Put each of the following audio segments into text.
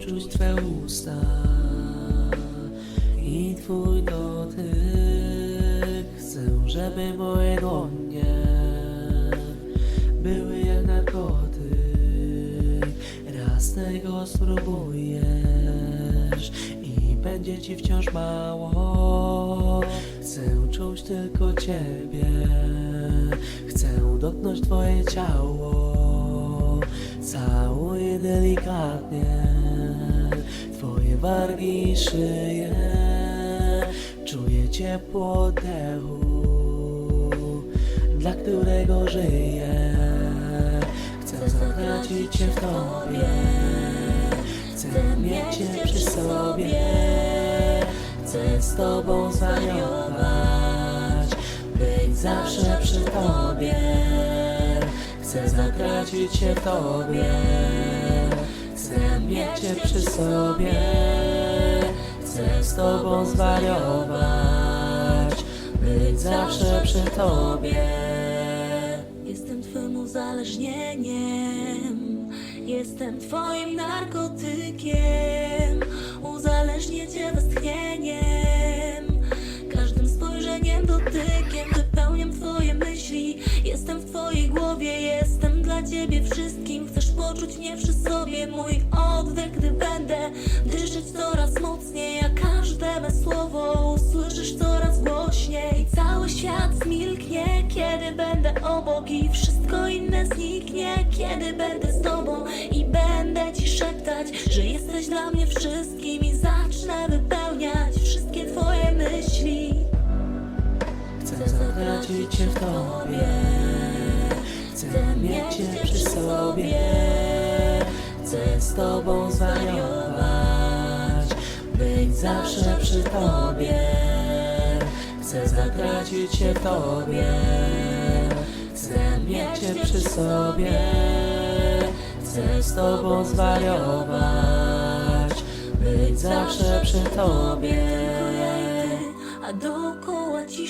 poczuć Twe usta i Twój dotyk. Chcę, żeby moje dłonie były jak narkotyk. Raz tego spróbujesz i będzie Ci wciąż mało. Chcę czuć tylko Ciebie. Chcę dotknąć Twoje ciało. Delikatnie Twoje wargi szyję. Czuję ciepło oddechu, dla którego żyję. Chcę zatracić Cię w Tobie. Chcę mieć Cię przy sobie. Chcę z Tobą zwariować, być zawsze przy Tobie. Chcę zatracić się w Tobie. Chcę mieć Cię przy sobie. Chcę z Tobą zwariować, być zawsze przy Tobie. Jestem twym uzależnieniem, jestem twoim narkotykiem. Uzależnię cię westchnieniem, każdym spojrzeniem, dotykiem wypełniam twoje myśli. Jestem w twojej głowie, jestem dla ciebie wszystkim. Poczuć mnie przy sobie, mój oddech, gdy będę dyszeć coraz mocniej. A każde me słowo usłyszysz coraz głośniej. Cały świat zmilknie, kiedy będę obok i wszystko inne zniknie, kiedy będę z tobą i będę ci szeptać, że jesteś dla mnie wszystkim i zacznę wypełniać wszystkie twoje myśli. Chcę zatracić Cię w Tobie. Chcę mieć Cię przy sobie. Chcę z Tobą zwariować, być zawsze przy Tobie. Chcę zatracić się Tobie. Chcę mieć Cię przy sobie. Chcę z Tobą zwariować, być zawsze przy Tobie.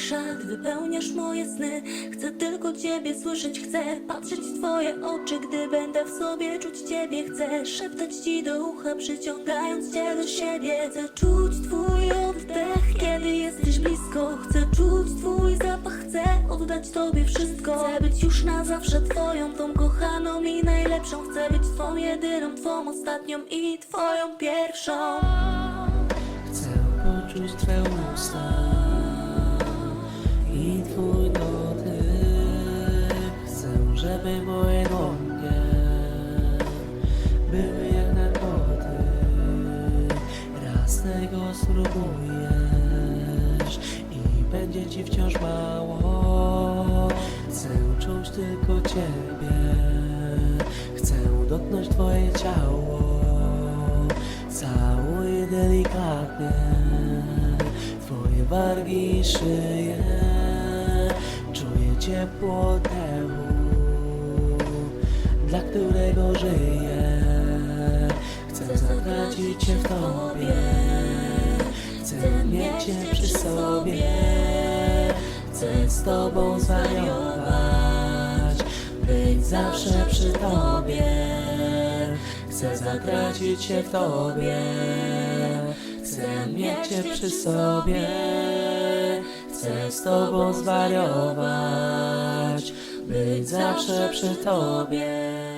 Ty wypełniasz moje sny. Chcę tylko ciebie słyszeć, chcę patrzeć w twoje oczy, gdy będę w sobie czuć ciebie. Chcę szeptać ci do ucha, przyciągając cię do siebie. Chcę czuć twój oddech, kiedy jesteś blisko. Chcę czuć twój zapach, chcę oddać tobie wszystko. Chcę być już na zawsze twoją, tą kochaną i najlepszą. Chcę być twą jedyną, twą ostatnią i twoją pierwszą. Chcę poczuć Twe usta były jak narkotyk. Raz tego spróbujesz i będzie Ci wciąż mało. Chcę czuć tylko Ciebie. Chcę dotknąć Twoje ciało. Całuję delikatnie Twoje wargi i szyję Czuję ciepło oddechu Dla którego żyję w Tobie Chcę mieć Cię przy sobie Chcę z Tobą zwariować Być zawsze przy Tobie Chcę zatracić się w Tobie Chcę mieć Cię przy sobie Chcę z Tobą zwariować Być zawsze przy Tobie